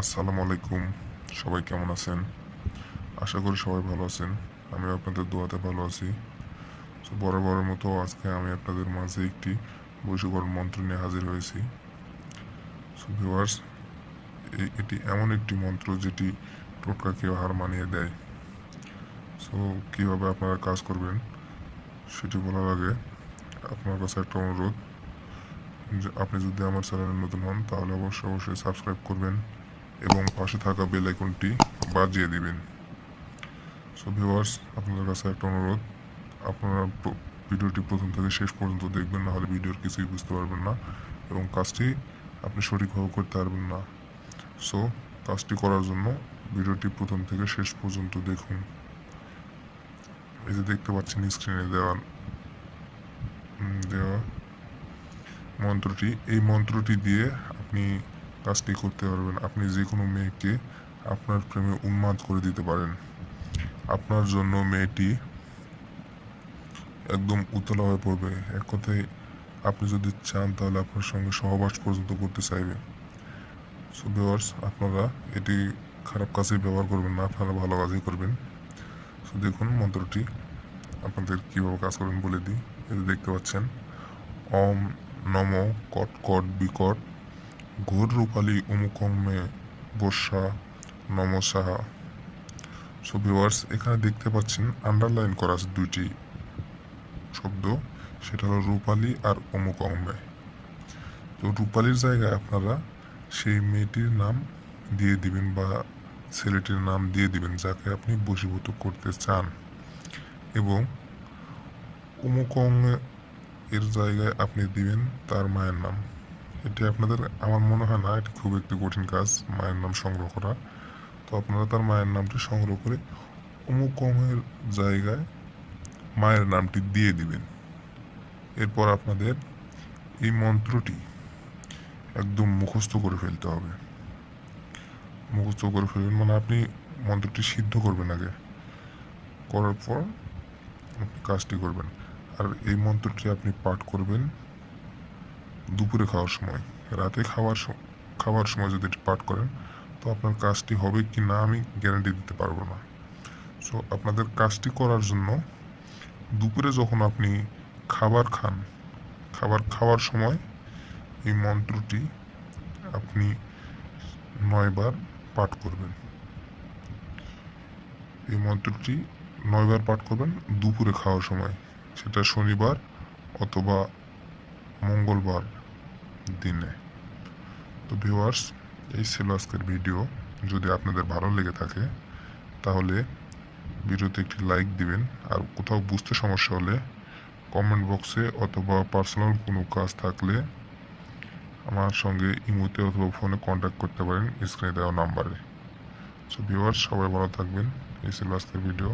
আসসালামু আলাইকুম। সবাই কেমন আছেন? আশা করি সবাই ভালো আছেন। আমি আপনাদের দোয়াতে ভালো আছি। তো বরাবরের মতো আজকে আমি আপনাদের মাঝে একটি বৈশকরণ মন্ত্র নিয়ে হাজির হয়েছি। সো ভিউয়ার্স এটি এমন একটি মন্ত্র যেটি টোটকাকে হার মানিয়ে দেয়। সো কীভাবে আপনারা কাজ করবেন, সেটি বলার আগে আপনার কাছে একটা অনুরোধ আপনি যদি আমার চ্যানেলে নতুন হন, তাহলে অবশ্যই অবশ্যই সাবস্ক্রাইব করবেন। এবং পাশে থাকা বেল আইকনটি বাজিয়ে দিবেন। সো ভিউয়ার্স আপনাদের কাছে একটা অনুরোধ। আপনারা ভিডিওটি প্রথম থেকে শেষ পর্যন্ত দেখবেন, না হলে ভিডিওর কিছুই বুঝতে পারবেন না এবং কাজটি আপনি সঠিকভাবে করতে পারবেন না। সো কাজটি করার জন্য ভিডিওটি প্রথম থেকে শেষ পর্যন্ত দেখুন। এই যে দেখতে পাচ্ছেন স্ক্রিনে দেওয়া দেওয়া মন্ত্রটি। এই মন্ত্রটি দিয়ে আপনি কাজটি করতে পারবেন। আপনি যে কোনো মেয়েকে আপনার প্রেমে উন্মাদ করে দিতে পারেন। আপনার জন্য মেয়েটি একদম উতলা হয়ে পড়বে। এক কথায়, আপনি যদি চান তাহলে আপনার সঙ্গে সহবাস পর্যন্ত করতে চাইবে। সো ভিউয়ার্স আপনারা এটি খারাপ কাজে ব্যবহার করবেন না, আপনারা ভালো কাজই করবেন। সো দেখুন মন্ত্রটি। আপনাদের কীভাবে কাজ করবেন বলে দিই। যে দেখতে পাচ্ছেন অম নম কট কট বিকট ঘোর রূপালী উমুকম্মে বর্ষা নম সাহা সো ভিউয়ার্স এখানে দেখতে পাচ্ছেন আন্ডারলাইন করা আছে দুইটি শব্দ, সেটা হলো রূপালী আর অমুকম্মে তো রূপালীর জায়গায় আপনারা সেই মেয়েটির নাম দিয়ে দিবেন বা ছেলেটির নাম দিয়ে দিবেন যাকে আপনি বশীভূত করতে চান। এবং উমুকঙ্গে এর জায়গায় আপনি দিবেন তার মায়ের নাম। এটি আপনাদের, আমার মনে হয় না, এটি খুব একটি কঠিন কাজ, মায়ের নাম সংগ্রহ করা। তো আপনারা তার মায়ের নামটি সংগ্রহ করে অমুক অমুকমের জায়গায় মায়ের নামটি দিয়ে দিবেন। এরপর আপনাদের এই মন্ত্রটি একদম মুখস্থ করে ফেলতে হবে। মুখস্থ করে ফেলবেন মানে আপনি মন্ত্রটি সিদ্ধ করবেন আগে। করার পর আপনি কাজটি করবেন। আর এই মন্ত্রটি আপনি পাঠ করবেন। দুপুরে খাওয়ার সময়, রাতে খাওয়ার খাওয়ার সময় যদি এটি পাঠ করেন, তো আপনার কাজটি হবে কি না আমি গ্যারান্টি দিতে পারব না। সো আপনাদের কাজটি করার জন্য দুপুরে যখন আপনি খাবার খান, খাবার খাওয়ার সময় এই মন্ত্রটি আপনি নয়বার পাঠ করবেন। এই মন্ত্রটি নয়বার পাঠ করবেন দুপুরে খাওয়ার সময়, সেটা শনিবার অথবা মঙ্গলবার দিনে। তো ভিউয়ার্স এই ছিল আজকের ভিডিও যদি আপনাদের ভালো লেগে থাকে, তাহলে ভিডিওতে একটি লাইক দিবেন। আর কোথাও বুঝতে সমস্যা হলে কমেন্ট বক্সে অথবা পার্সোনাল কোনো কাজ থাকলে আমার সঙ্গে ইমোতে অথবা ফোনে কন্ট্যাক্ট করতে পারেন। স্ক্রিনে দেওয়া নাম্বারে সো ভিউয়ার্স সবাই ভালো থাকবেন। এই ছিল আজকের ভিডিও